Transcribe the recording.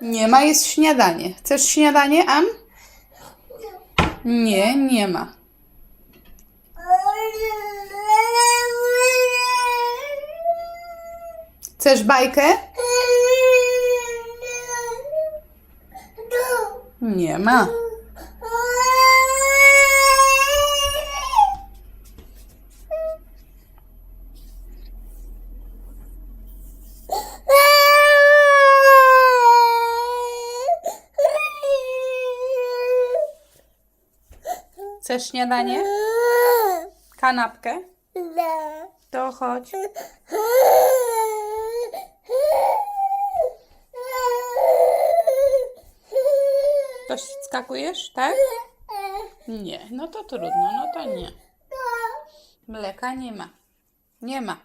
Nie ma, jest śniadanie. Chcesz śniadanie, Am? Nie, nie ma. Chcesz bajkę? Nie ma. Chcesz śniadanie? Kanapkę? To chodź. To skakujesz, tak? Nie, no to trudno, no to nie. Mleka nie ma. Nie ma.